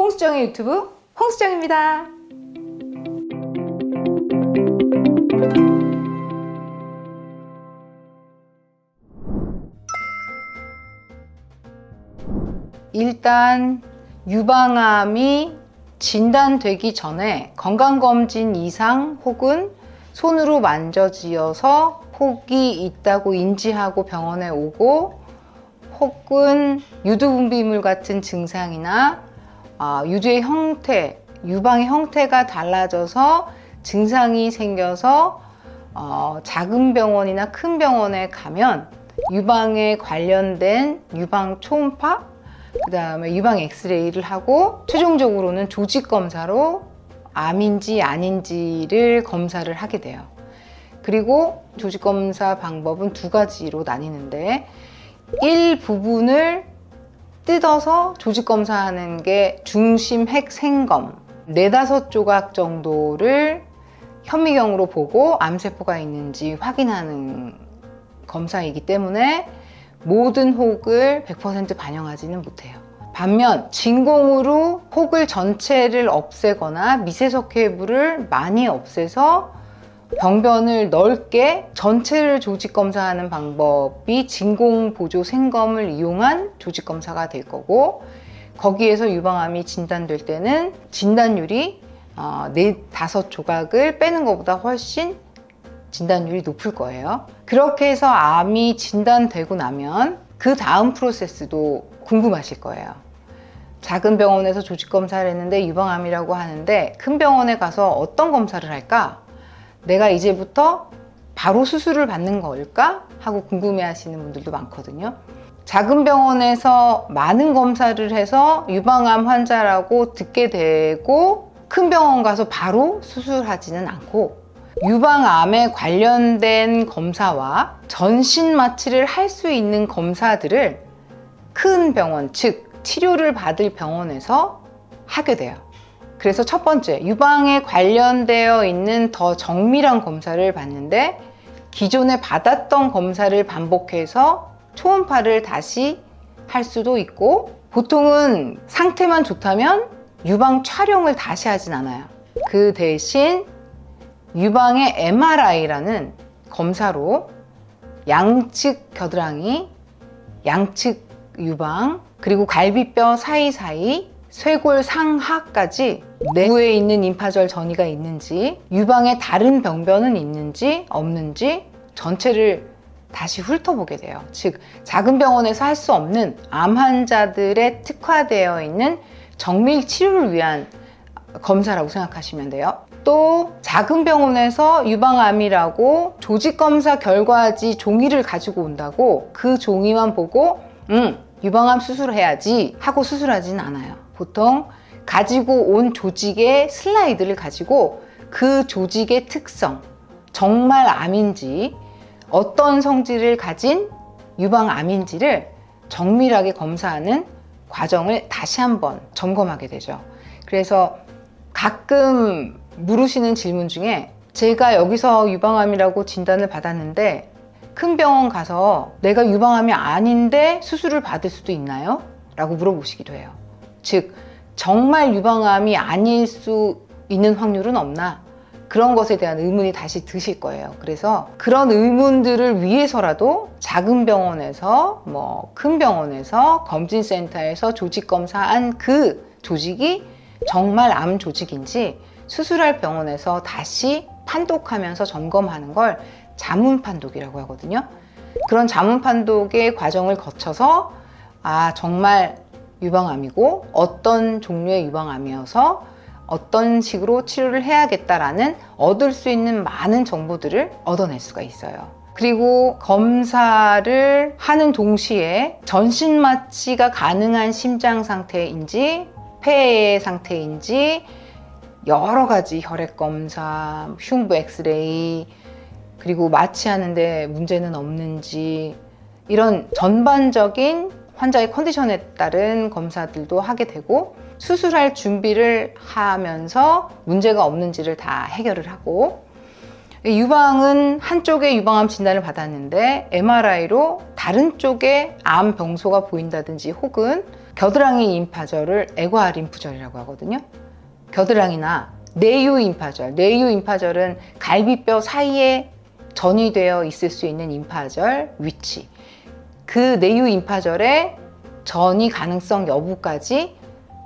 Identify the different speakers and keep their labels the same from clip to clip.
Speaker 1: 홍수정의 유튜브 홍수정입니다. 일단 유방암이 진단되기 전에 건강검진 이상 혹은 손으로 만져지어서 혹이 있다고 인지하고 병원에 오고 혹은 유두분비물 같은 증상이나 아, 유두의 형태, 유방의 형태가 달라져서 증상이 생겨서 어, 작은 병원이나 큰 병원에 가면 유방에 관련된 유방 초음파, 그 다음에 유방 엑스레이를 하고 최종적으로는 조직 검사로 암인지 아닌지를 검사를 하게 돼요. 그리고 조직 검사 방법은 두 가지로 나뉘는데 일부분을 뜯어서 조직 검사하는 게 중심 핵 생검 네다섯 조각 정도를 현미경으로 보고 암세포가 있는지 확인하는 검사이기 때문에 모든 혹을 100% 반영하지는 못해요. 반면 진공으로 혹을 전체를 없애거나 미세석회부를 많이 없애서 병변을 넓게 전체를 조직 검사하는 방법이 진공 보조 생검을 이용한 조직 검사가 될 거고 거기에서 유방암이 진단될 때는 진단율이 어, 네 다섯 조각을 빼는 것보다 훨씬 진단율이 높을 거예요. 그렇게 해서 암이 진단되고 나면 그 다음 프로세스도 궁금하실 거예요. 작은 병원에서 조직 검사를 했는데 유방암이라고 하는데 큰 병원에 가서 어떤 검사를 할까? 내가 이제부터 바로 수술을 받는 걸까? 하고 궁금해 하시는 분들도 많거든요. 작은 병원에서 많은 검사를 해서 유방암 환자라고 듣게 되고 큰 병원 가서 바로 수술하지는 않고 유방암에 관련된 검사와 전신 마취를 할 수 있는 검사들을 큰 병원, 즉 치료를 받을 병원에서 하게 돼요. 그래서 첫 번째, 유방에 관련되어 있는 더 정밀한 검사를 받는데 기존에 받았던 검사를 반복해서 초음파를 다시 할 수도 있고 보통은 상태만 좋다면 유방 촬영을 다시 하진 않아요. 그 대신 유방의 MRI라는 검사로 양측 겨드랑이, 양측 유방, 그리고 갈비뼈 사이사이, 쇄골 상하까지 내부에 있는 임파절 전이가 있는지, 유방에 다른 병변은 있는지 없는지 전체를 다시 훑어보게 돼요. 즉, 작은 병원에서 할 수 없는 암 환자들의 특화되어 있는 정밀 치료를 위한 검사라고 생각하시면 돼요. 또 작은 병원에서 유방암이라고 조직 검사 결과지 종이를 가지고 온다고 그 종이만 보고 음 유방암 수술해야지 하고 수술하지는 않아요. 보통 가지고 온 조직의 슬라이드를 가지고 그 조직의 특성 정말 암인지 어떤 성질을 가진 유방암인지를 정밀하게 검사하는 과정을 다시 한번 점검하게 되죠. 그래서 가끔 물으시는 질문 중에 제가 여기서 유방암이라고 진단을 받았는데 큰 병원 가서 내가 유방암이 아닌데 수술을 받을 수도 있나요? 라고 물어보시기도 해요. 즉, 정말 유방암이 아닐 수 있는 확률은 없나? 그런 것에 대한 의문이 다시 드실 거예요. 그래서 그런 의문들을 위해서라도 작은 병원에서 뭐 큰 병원에서 검진센터에서 조직 검사한 그 조직이 정말 암 조직인지 수술할 병원에서 다시 판독하면서 점검하는 걸 자문 판독이라고 하거든요. 그런 자문 판독의 과정을 거쳐서 아 정말 유방암이고 어떤 종류의 유방암이어서 어떤 식으로 치료를 해야겠다라는 얻을 수 있는 많은 정보들을 얻어낼 수가 있어요. 그리고 검사를 하는 동시에 전신 마취가 가능한 심장 상태인지 폐의 상태인지 여러 가지 혈액 검사, 흉부 엑스레이 그리고 마취하는데 문제는 없는지 이런 전반적인 환자의 컨디션에 따른 검사들도 하게 되고 수술할 준비를 하면서 문제가 없는지를 다 해결을 하고 유방은 한쪽에 유방암 진단을 받았는데 MRI로 다른 쪽에 암 병소가 보인다든지 혹은 겨드랑이 임파절을 애과 림프절이라고 하거든요. 겨드랑이나 내유 임파절, 내유 임파절은 갈비뼈 사이에 전이되어 있을 수 있는 임파절 위치. 그 내유 임파절의 전이 가능성 여부까지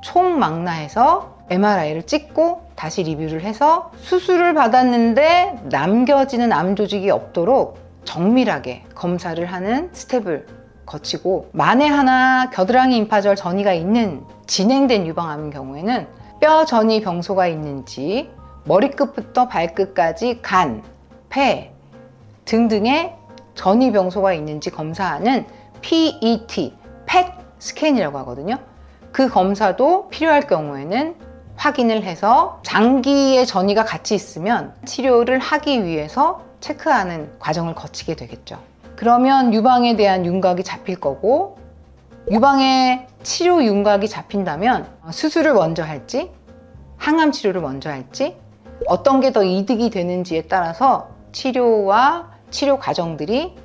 Speaker 1: 총망라해서 MRI를 찍고 다시 리뷰를 해서 수술을 받았는데 남겨지는 암 조직이 없도록 정밀하게 검사를 하는 스텝을 거치고 만에 하나 겨드랑이 임파절 전이가 있는 진행된 유방암인 경우에는 뼈 전이 병소가 있는지 머리끝부터 발끝까지 간, 폐 등등의 전이 병소가 있는지 검사하는 PET, PET 스캔이라고 하거든요. 그 검사도 필요할 경우에는 확인을 해서 장기의 전이가 같이 있으면 치료를 하기 위해서 체크하는 과정을 거치게 되겠죠. 그러면 유방에 대한 윤곽이 잡힐 거고 유방에 치료 윤곽이 잡힌다면 수술을 먼저 할지 항암 치료를 먼저 할지 어떤 게 더 이득이 되는지에 따라서 치료와 치료 과정들이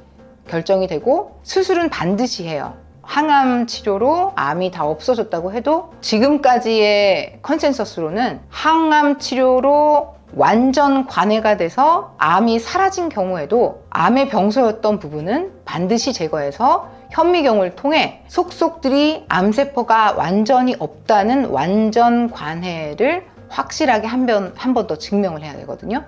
Speaker 1: 결정이 되고 수술은 반드시 해요. 항암 치료로 암이 다 없어졌다고 해도 지금까지의 컨센서스로는 항암 치료로 완전 관해가 돼서 암이 사라진 경우에도 암의 병소였던 부분은 반드시 제거해서 현미경을 통해 속속들이 암세포가 완전히 없다는 완전 관해를 확실하게 한 번 한 번 더 증명을 해야 되거든요.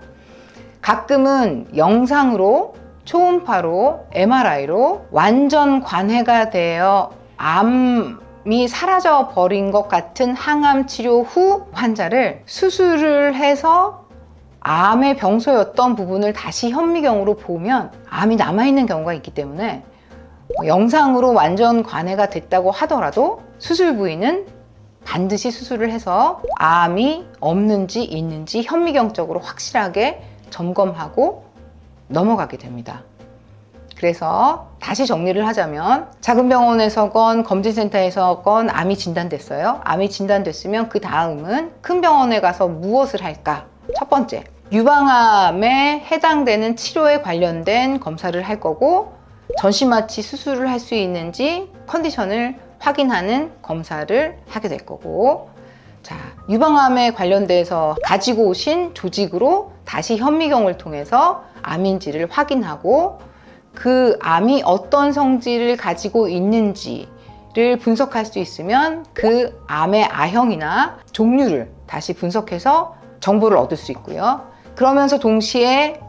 Speaker 1: 가끔은 영상으로 초음파로 MRI로 완전 관해가 되어 암이 사라져 버린 것 같은 항암 치료 후 환자를 수술을 해서 암의 병소였던 부분을 다시 현미경으로 보면 암이 남아있는 경우가 있기 때문에 영상으로 완전 관해가 됐다고 하더라도 수술 부위는 반드시 수술을 해서 암이 없는지 있는지 현미경적으로 확실하게 점검하고 넘어가게 됩니다. 그래서 다시 정리를 하자면 작은 병원에서건 검진센터에서건 암이 진단됐어요. 암이 진단됐으면 그 다음은 큰 병원에 가서 무엇을 할까? 첫 번째, 유방암에 해당되는 치료에 관련된 검사를 할 거고 전신마취 수술을 할 수 있는지 컨디션을 확인하는 검사를 하게 될 거고 자, 유방암에 관련돼서 가지고 오신 조직으로 다시 현미경을 통해서 암인지를 확인하고 그 암이 어떤 성질을 가지고 있는지를 분석할 수 있으면 그 암의 아형이나 종류를 다시 분석해서 정보를 얻을 수 있고요. 그러면서 동시에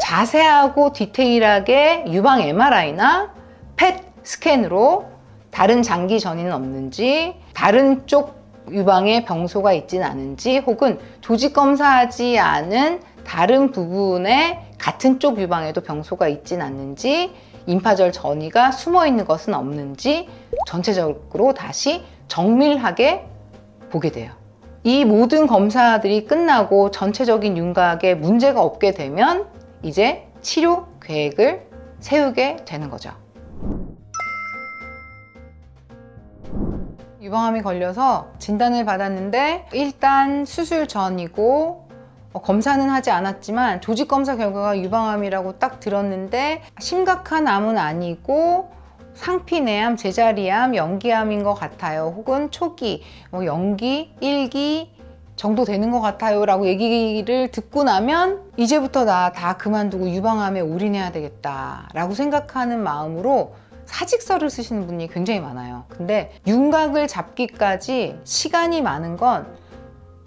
Speaker 1: 자세하고 디테일하게 유방 MRI나 펫 스캔으로 다른 장기 전이는 없는지, 다른 쪽 유방에 병소가 있진 않은지, 혹은 조직 검사하지 않은 다른 부분에 같은 쪽 유방에도 병소가 있진 않는지, 임파절 전이가 숨어 있는 것은 없는지 전체적으로 다시 정밀하게 보게 돼요. 이 모든 검사들이 끝나고 전체적인 윤곽에 문제가 없게 되면 이제 치료 계획을 세우게 되는 거죠. 유방암이 걸려서 진단을 받았는데 일단 수술 전이고 어, 검사는 하지 않았지만 조직 검사 결과가 유방암이라고 딱 들었는데 심각한 암은 아니고 상피 내암, 제자리암, 연기암인 것 같아요. 혹은 초기, 뭐 연기, 일기 정도 되는 것 같아요. 라고 얘기를 듣고 나면 이제부터 나 다 그만두고 유방암에 올인해야 되겠다. 라고 생각하는 마음으로 사직서를 쓰시는 분이 굉장히 많아요. 근데 윤곽을 잡기까지 시간이 많은 건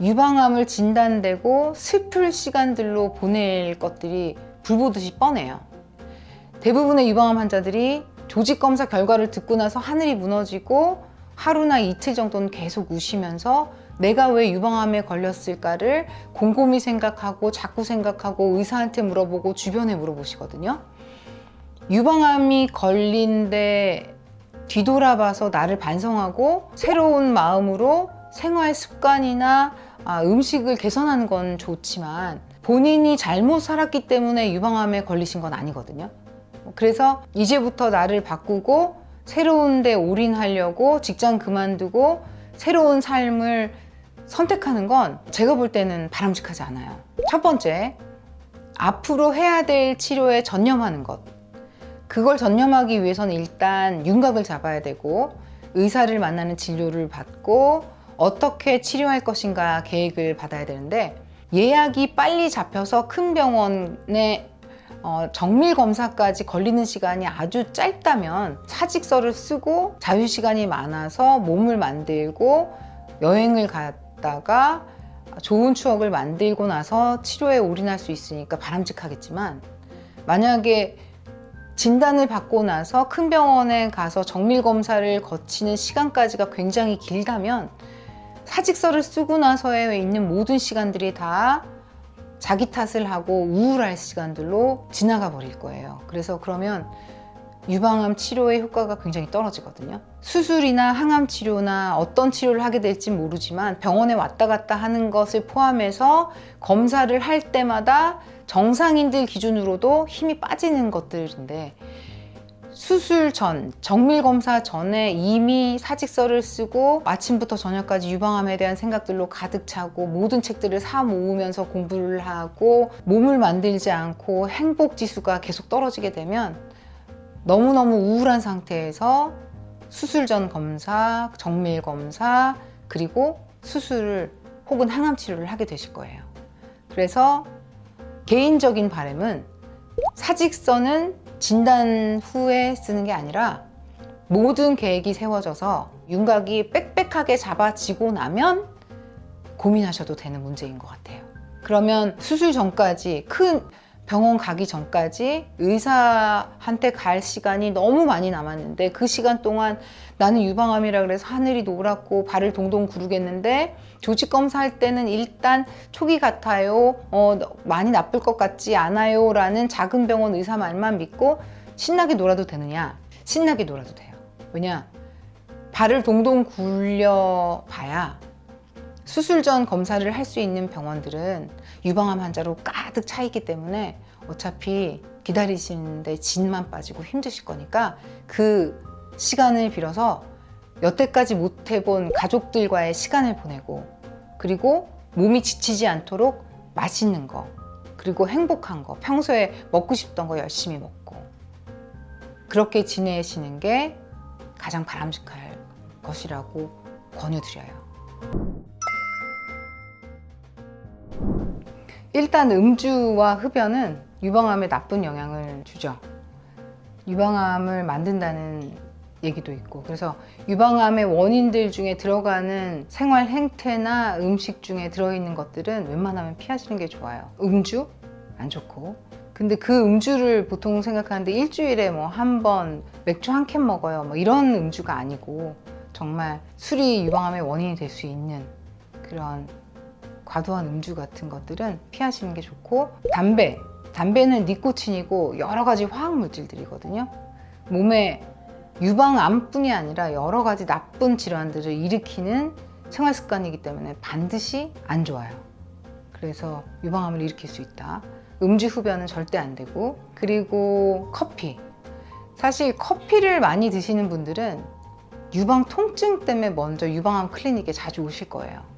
Speaker 1: 유방암을 진단되고 슬플 시간들로 보낼 것들이 불보듯이 뻔해요. 대부분의 유방암 환자들이 조직 검사 결과를 듣고 나서 하늘이 무너지고 하루나 이틀 정도는 계속 우시면서 내가 왜 유방암에 걸렸을까를 곰곰이 생각하고 자꾸 생각하고 의사한테 물어보고 주변에 물어보시거든요. 유방암이 걸린데 뒤돌아봐서 나를 반성하고 새로운 마음으로 생활 습관이나 아, 음식을 개선하는 건 좋지만 본인이 잘못 살았기 때문에 유방암에 걸리신 건 아니거든요. 그래서 이제부터 나를 바꾸고 새로운 데 올인하려고 직장 그만두고 새로운 삶을 선택하는 건 제가 볼 때는 바람직하지 않아요. 첫 번째, 앞으로 해야 될 치료에 전념하는 것. 그걸 전념하기 위해서는 일단 윤곽을 잡아야 되고 의사를 만나는 진료를 받고 어떻게 치료할 것인가 계획을 받아야 되는데 예약이 빨리 잡혀서 큰 병원에 어, 정밀 검사까지 걸리는 시간이 아주 짧다면 사직서를 쓰고 자유 시간이 많아서 몸을 만들고 여행을 갔다가 좋은 추억을 만들고 나서 치료에 올인할 수 있으니까 바람직하겠지만 만약에 진단을 받고 나서 큰 병원에 가서 정밀 검사를 거치는 시간까지가 굉장히 길다면 사직서를 쓰고 나서에 있는 모든 시간들이 다 자기 탓을 하고 우울할 시간들로 지나가 버릴 거예요. 그래서 그러면 유방암 치료의 효과가 굉장히 떨어지거든요. 수술이나 항암 치료나 어떤 치료를 하게 될지 모르지만 병원에 왔다 갔다 하는 것을 포함해서 검사를 할 때마다 정상인들 기준으로도 힘이 빠지는 것들인데 수술 전, 정밀 검사 전에 이미 사직서를 쓰고 아침부터 저녁까지 유방암에 대한 생각들로 가득 차고 모든 책들을 사 모으면서 공부를 하고 몸을 만들지 않고 행복 지수가 계속 떨어지게 되면 너무너무 우울한 상태에서 수술 전 검사, 정밀 검사, 그리고 수술을 혹은 항암 치료를 하게 되실 거예요. 그래서 개인적인 바람은 사직서는 진단 후에 쓰는 게 아니라 모든 계획이 세워져서 윤곽이 빽빽하게 잡아지고 나면 고민하셔도 되는 문제인 것 같아요. 그러면 수술 전까지 큰 병원 가기 전까지 의사한테 갈 시간이 너무 많이 남았는데 그 시간 동안 나는 유방암이라 그래서 하늘이 노랗고 발을 동동 구르겠는데 조직 검사할 때는 일단 초기 같아요. 어, 많이 나쁠 것 같지 않아요. 라는 작은 병원 의사 말만 믿고 신나게 놀아도 되느냐? 신나게 놀아도 돼요. 왜냐? 발을 동동 굴려 봐야 수술 전 검사를 할 수 있는 병원들은 유방암 환자로 가득 차 있기 때문에 어차피 기다리시는데 진만 빠지고 힘드실 거니까 그 시간을 빌어서 여태까지 못 해본 가족들과의 시간을 보내고 그리고 몸이 지치지 않도록 맛있는 거 그리고 행복한 거 평소에 먹고 싶던 거 열심히 먹고 그렇게 지내시는 게 가장 바람직할 것이라고 권유드려요. 일단 음주와 흡연은 유방암에 나쁜 영향을 주죠. 유방암을 만든다는 얘기도 있고 그래서 유방암의 원인들 중에 들어가는 생활 행태나 음식 중에 들어있는 것들은 웬만하면 피하시는 게 좋아요. 음주 안 좋고 근데 그 음주를 보통 생각하는데 일주일에 뭐 한 번 맥주 한 캔 먹어요 뭐 이런 음주가 아니고 정말 술이 유방암의 원인이 될 수 있는 그런 과도한 음주 같은 것들은 피하시는 게 좋고 담배. 담배는 니코틴이고 여러 가지 화학 물질들이거든요. 몸에 유방암뿐이 아니라 여러 가지 나쁜 질환들을 일으키는 생활 습관이기 때문에 반드시 안 좋아요. 그래서 유방암을 일으킬 수 있다. 음주 흡연은 절대 안 되고 그리고 커피. 사실 커피를 많이 드시는 분들은 유방 통증 때문에 먼저 유방암 클리닉에 자주 오실 거예요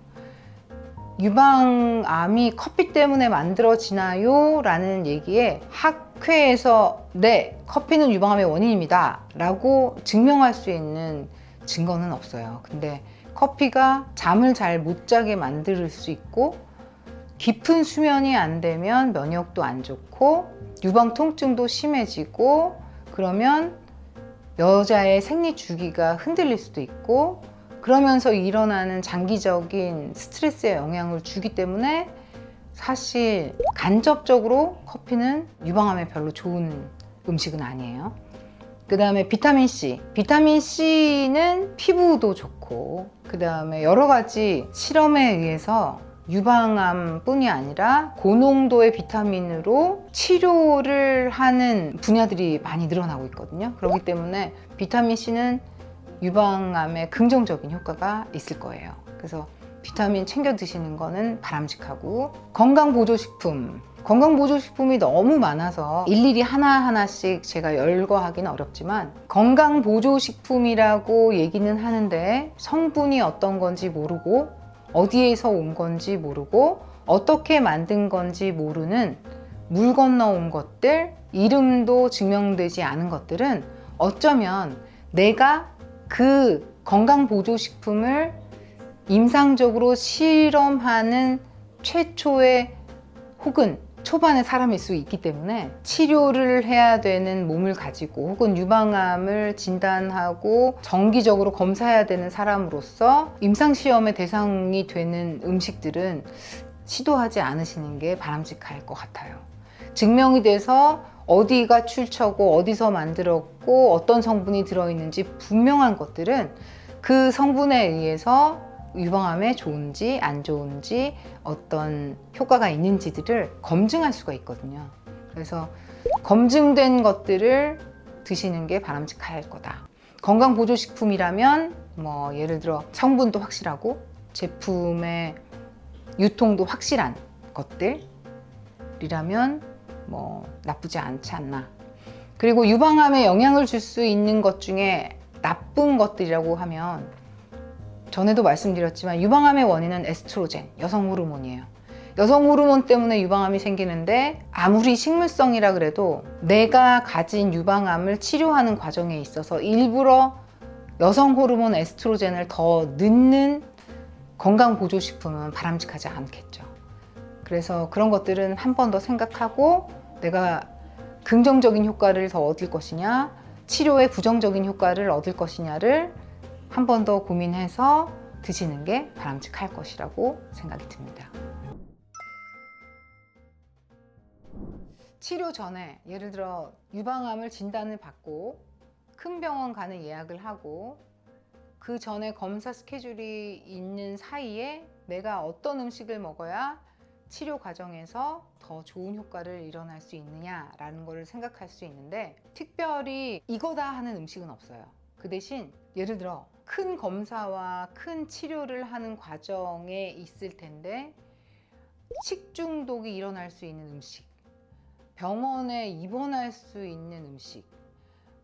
Speaker 1: 유방암이 커피 때문에 만들어지나요? 라는 얘기에 학회에서 네, 커피는 유방암의 원인입니다. 라고 증명할 수 있는 증거는 없어요. 근데 커피가 잠을 잘 못 자게 만들 수 있고 깊은 수면이 안 되면 면역도 안 좋고 유방 통증도 심해지고 그러면 여자의 생리 주기가 흔들릴 수도 있고 그러면서 일어나는 장기적인 스트레스에 영향을 주기 때문에 사실 간접적으로 커피는 유방암에 별로 좋은 음식은 아니에요. 그 다음에 비타민 C. 비타민 C는 피부도 좋고, 그 다음에 여러 가지 실험에 의해서 유방암 뿐이 아니라 고농도의 비타민으로 치료를 하는 분야들이 많이 늘어나고 있거든요. 그렇기 때문에 비타민 C는 유방암에 긍정적인 효과가 있을 거예요. 그래서 비타민 챙겨 드시는 거는 바람직하고 건강보조식품 건강보조식품이 너무 많아서 일일이 하나하나씩 제가 열거하기는 어렵지만 건강보조식품이라고 얘기는 하는데 성분이 어떤 건지 모르고 어디에서 온 건지 모르고 어떻게 만든 건지 모르는 물 건너 온 것들 이름도 증명되지 않은 것들은 어쩌면 내가 그 건강보조식품을 임상적으로 실험하는 최초의 혹은 초반의 사람일 수 있기 때문에 치료를 해야 되는 몸을 가지고 혹은 유방암을 진단하고 정기적으로 검사해야 되는 사람으로서 임상시험의 대상이 되는 음식들은 시도하지 않으시는 게 바람직할 것 같아요. 증명이 돼서 어디가 출처고 어디서 만들었고 어떤 성분이 들어있는지 분명한 것들은 그 성분에 의해서 유방암에 좋은지 안 좋은지 어떤 효과가 있는지들을 검증할 수가 있거든요. 그래서 검증된 것들을 드시는 게 바람직할 거다. 건강보조식품이라면 뭐 예를 들어 성분도 확실하고 제품의 유통도 확실한 것들이라면 뭐 나쁘지 않지 않나. 그리고 유방암에 영향을 줄 수 있는 것 중에 나쁜 것들이라고 하면 전에도 말씀드렸지만 유방암의 원인은 에스트로겐, 여성 호르몬이에요. 여성 호르몬 때문에 유방암이 생기는데 아무리 식물성이라 그래도 내가 가진 유방암을 치료하는 과정에 있어서 일부러 여성 호르몬 에스트로겐을 더 넣는 건강 보조식품은 바람직하지 않겠죠. 그래서 그런 것들은 한 번 더 생각하고 내가 긍정적인 효과를 더 얻을 것이냐, 치료에 부정적인 효과를 얻을 것이냐를 한 번 더 고민해서 드시는 게 바람직할 것이라고 생각이 듭니다. 치료 전에 예를 들어 유방암을 진단을 받고 큰 병원 가는 예약을 하고 그 전에 검사 스케줄이 있는 사이에 내가 어떤 음식을 먹어야 치료 과정에서 더 좋은 효과를 일어날 수 있느냐라는 것을 생각할 수 있는데 특별히 이거다 하는 음식은 없어요. 그 대신 예를 들어 큰 검사와 큰 치료를 하는 과정에 있을 텐데 식중독이 일어날 수 있는 음식, 병원에 입원할 수 있는 음식,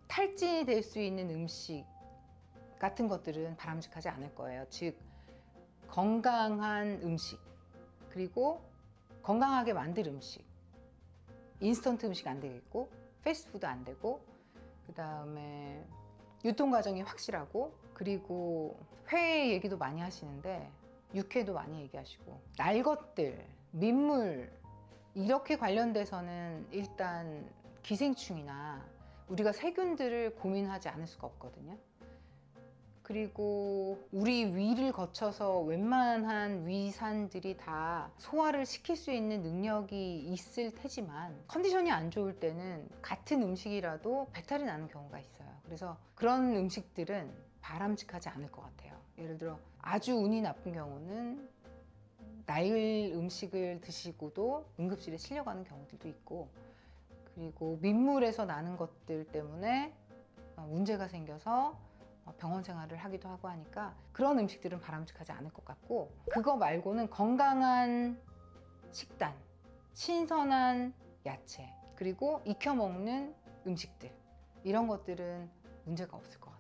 Speaker 1: 탈진이 될 수 있는 음식 같은 것들은 바람직하지 않을 거예요. 즉 건강한 음식 그리고 건강하게 만들 음식 인스턴트 음식 안 되겠고 패스트푸드 안 되고 그 다음에 유통 과정이 확실하고 그리고 회 얘기도 많이 하시는데 육회도 많이 얘기하시고 날 것들 민물 이렇게 관련돼서는 일단 기생충이나 우리가 세균들을 고민하지 않을 수가 없거든요. 그리고 우리 위를 거쳐서 웬만한 위산들이 다 소화를 시킬 수 있는 능력이 있을 테지만 컨디션이 안 좋을 때는 같은 음식이라도 배탈이 나는 경우가 있어요. 그래서 그런 음식들은 바람직하지 않을 것 같아요. 예를 들어 아주 운이 나쁜 경우는 날 음식을 드시고도 응급실에 실려가는 경우들도 있고 그리고 민물에서 나는 것들 때문에 문제가 생겨서 병원 생활을 하기도 하고 하니까 그런 음식들은 바람직하지 않을 것 같고 그거 말고는 건강한 식단, 신선한 야채, 그리고 익혀 먹는 음식들 이런 것들은 문제가 없을 것 같아요.